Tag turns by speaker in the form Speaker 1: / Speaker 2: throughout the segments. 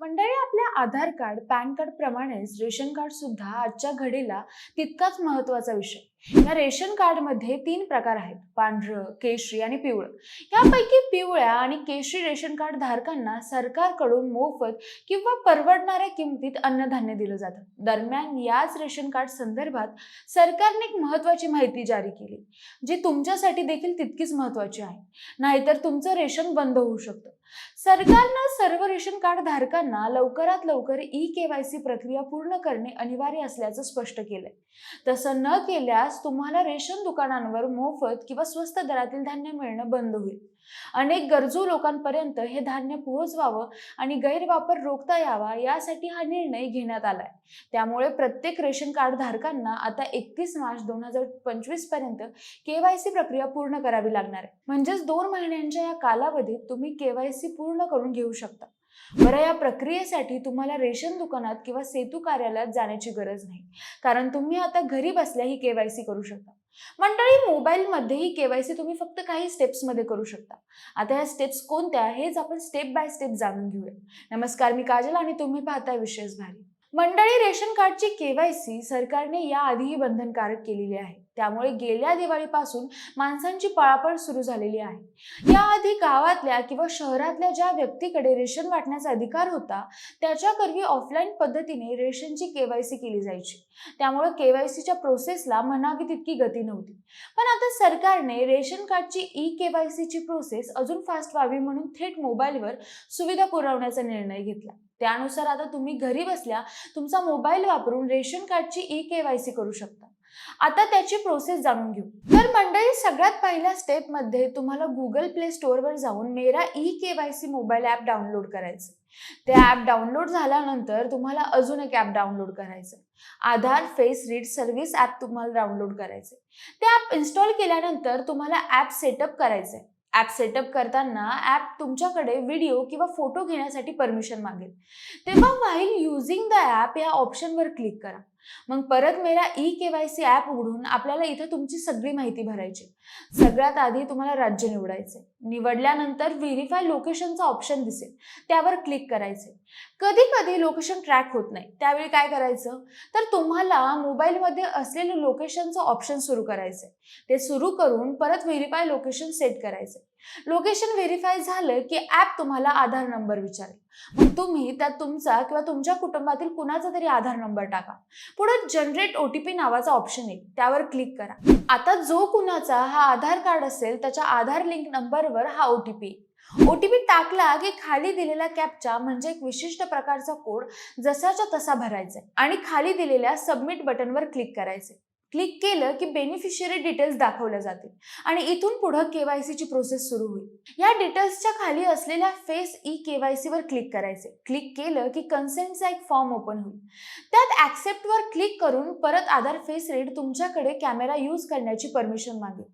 Speaker 1: मंडळी आपल्या Aadhaar card PAN card प्रमाणेच रेशन कार्ड सुद्धा आजच्या घडीला तितकाच महत्त्वाचा विषय. या रेशन कार्डमध्ये तीन प्रकार आहेत. पांढरं केशरी आणि पिवळं. यापैकी पिवळ्या आणि केशरी रेशन कार्ड धारकांना सरकारकडून मोफत किंवा परवडणाऱ्या किमतीत अन्नधान्य दिलं जातं. दरम्यान याच रेशन कार्ड संदर्भात सरकारने एक महत्वाची माहिती जारी केली जी तुमच्यासाठी देखील तितकीच महत्वाची आहे. नाहीतर तुमचं रेशन बंद होऊ शकतं. सरकारनं सर्व रेशन कार्ड धारकांना लवकरात लवकर ई केवायसी प्रक्रिया पूर्ण करणे अनिवार्य असल्याचं स्पष्ट केलंय. तसं न केल्यास तुम्हाला रेशन दुकानांवर मोफत किंवा स्वस्त दरातील धान्य मिळणं बंद होईल. अनेक गरजू लोकांपर्यंत हे धान्य पोहोचवावं आणि गैरवापर रोखता यावा यासाठी हा निर्णय घेण्यात आलाय. त्यामुळे प्रत्येक रेशन कार्ड धारकांना आता एकतीस मार्च दोन हजार पंचवीसपर्यंत केवायसी प्रक्रिया पूर्ण करावी लागणार आहे. म्हणजेच दोन महिन्यांच्या या कालावधीत तुम्ही केवायसी पूर्ण करून घेऊ शकता. बरं या प्रक्रियेसाठी तुम्हाला रेशन दुकानात किंवा सेतू कार्यालयात जाण्याची गरज नाही. कारण तुम्ही आता घरी बसल्या ही केवायसी करू शकता. मंडळी मोबाईलमध्ये ही केवायसी तुम्ही फक्त काही स्टेप्समध्ये करू शकता. आता ह्या स्टेप्स कोणत्या हेच आपण स्टेप बाय स्टेप जाणून घेऊया. नमस्कार मी काजल आणि तुम्ही पाहताय विशेष भारी. मंडळी रेशन कार्डची केवायसी सरकारने याआधीही बंधनकारक केलेली आहे. त्यामुळे गेल्या दिवाळीपासून माणसांची पळापळ सुरू झालेली आहे. याआधी गावातल्या किंवा शहरातल्या ज्या व्यक्तीकडे रेशन वाटण्याचा अधिकार होता त्याच्याकरवी ऑफलाईन पद्धतीने रेशनची केवायसी केली जायची. त्यामुळे केवायसीच्या प्रोसेसला म्हणावी तितकी गती नव्हती. पण आता सरकारने रेशन कार्डची ई केवायसीची प्रोसेस अजून फास्ट व्हावी म्हणून थेट मोबाईलवर सुविधा पुरवण्याचा निर्णय घेतला. त्यानुसार आता तुम्ही घरी बसल्या तुमचा मोबाईल वापरून रेशन कार्डची ई केवायसी करू शकता. आता त्याची प्रोसेस जाणून घेऊ. तर मंडळी सगळ्यात पहिल्या स्टेपमध्ये तुम्हाला गुगल प्ले स्टोअरवर जाऊन Mera e KYC mobile app download करायचं ते ॲप डाउनलोड झाल्यानंतर तुम्हाला अजून एक ॲप डाउनलोड करायचं Aadhaar face read service app तुम्हाला डाउनलोड करायचे ते ॲप इन्स्टॉल केल्यानंतर तुम्हाला ॲप सेटअप करायचंय. ॲप सेटअप करताना ॲप तुमच्याकडे व्हिडिओ किंवा फोटो घेण्यासाठी परमिशन मागेल. तेव्हा व्हाईल युझिंग द ॲप या ऑप्शनवर क्लिक करा. मग परत Mera e K Y C app उघडून आपल्याला इथे तुमची सगळी माहिती भरायची. सगळ्यात आधी तुम्हाला राज्य निवडायचे निवडल्यानंतर व्हेरीफाय लोकेशनचा ऑप्शन दिसेल. त्यावर क्लिक करायचे कधी कधी लोकेशन ट्रॅक होत नाही. त्यावेळी काय करायचं? तर तुम्हाला मोबाईलमध्ये असलेलं लोकेशनचं ऑप्शन सुरू करायचं ते सुरू करून परत व्हेरीफाय लोकेशन सेट करायचे लोकेशन व्हेरीफाय झालं की ॲप तुम्हाला आधार नंबर विचारेल. मग तुम्ही त्यात तुमचा किंवा तुमच्या कुटुंबातील कुणाचा तरी आधार नंबर टाका. पुढे जनरेट ओ टी पी नावाचा ऑप्शन येईल त्यावर क्लिक करा. आता जो कुणाचा हा आधार कार्ड असेल त्याच्या आधार लिंक नंबरवर हा O T P O T P टाकला की खाली दिलेला कॅपचा म्हणजे एक विशिष्ट प्रकारचा कोड जसाच्या तसा भरायचा आणि खाली दिलेल्या सबमिट बटनवर क्लिक करायचे क्लिक केलं की बेनिफिशियरी डिटेल्स दाखवल्या जातील. आणि इथून पुढं केवायसीची प्रोसेस सुरू होईल. या डिटेल्सच्या खाली असलेल्या फेस ई केवायसीवर क्लिक करायचे. क्लिक केलं की कन्सेंटचा एक फॉर्म ओपन होईल. त्यात ॲक्सेप्टवर क्लिक करून परत आधार फेस रीड तुमच्याकडे कॅमेरा यूज करण्याची परमिशन मागेल.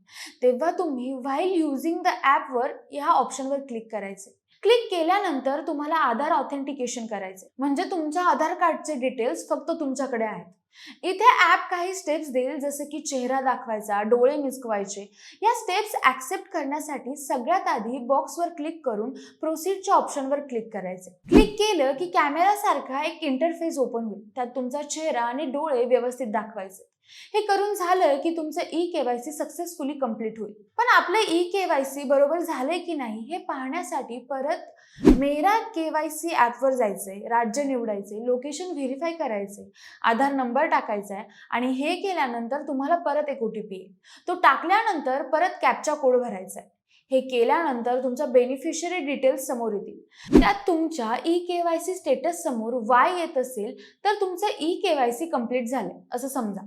Speaker 1: तेव्हा तुम्ही व्हाईल युझिंग द ॲपवर ह्या ऑप्शनवर क्लिक करायचे. क्लिक केल्यानंतर तुम्हाला आधार ऑथेंटिकेशन करायचे. म्हणजे तुमच्या आधार कार्डचे डिटेल्स फक्त तुमच्याकडे आहेत. इथे ॲप काही स्टेप्स देईल जसं की चेहरा दाखवायचा डोळे मिचकवायचे या स्टेप्स ॲक्सेप्ट करण्यासाठी सगळ्यात आधी बॉक्सवर क्लिक करून प्रोसीडच्या ऑप्शनवर क्लिक करायचे. क्लिक केलं की कॅमेरासारखा एक इंटरफेस ओपन होईल. त्यात तुमचा चेहरा आणि डोळे व्यवस्थित दाखवायचे. हे करून झालं की तुमचं ई केवायसी सक्सेसफुली कंप्लीट होईल. पण आपलं ई केवायसी बरोबर झालंय की नाही हे पाहण्यासाठी परत मेरा केवायसी ॲपवर जायचंय राज्य निवडायचे लोकेशन व्हेरीफाय करायचे आधार नंबर टाकायचा आहे आणि हे केल्यानंतर तुम्हाला परत एक ओ टी पी येईल. तो टाकल्यानंतर परत कॅपचा कोड भरायचा आहे हे केल्यानंतर तुमच्या बेनिफिशियरी डिटेल्स समोर येतील. त्यात तुमच्या e K Y C status समोर वाय येत असेल तर तुमचं e K Y C complete झालंय. असं समजा.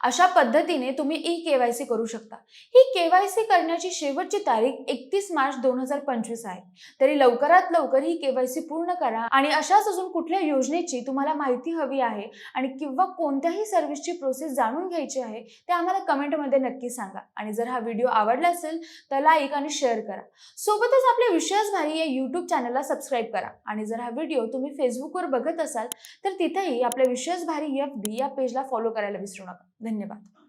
Speaker 1: अशा पद्धतीने तुम्ही ई केवायसी करू शकता. ही केवायसी करण्याची शेवटची तारीख एकतीस मार्च दोन हजार पंचवीस आहे. तरी लवकरात लवकर ही केवायसी पूर्ण करा आणि अशाच अजून कुठल्या योजनेची तुम्हाला माहिती हवी आहे आणि किंवा कोणत्याही सर्व्हिसची प्रोसेस जाणून घ्यायची आहे ते आम्हाला कमेंटमध्ये नक्की सांगा. आणि जर हा व्हिडिओ आवडला असेल तर लाईक आणि शेअर करा. सोबतच आपल्या विश्वास भारी या यूट्यूब चॅनलला सबस्क्राईब करा. आणि जर हा व्हिडिओ तुम्ही फेसबुकवर बघत असाल तर तिथेही आपल्या विश्वास भारी एफ बी या पेजला फॉलो करायला विसरू नका. धन्यवाद.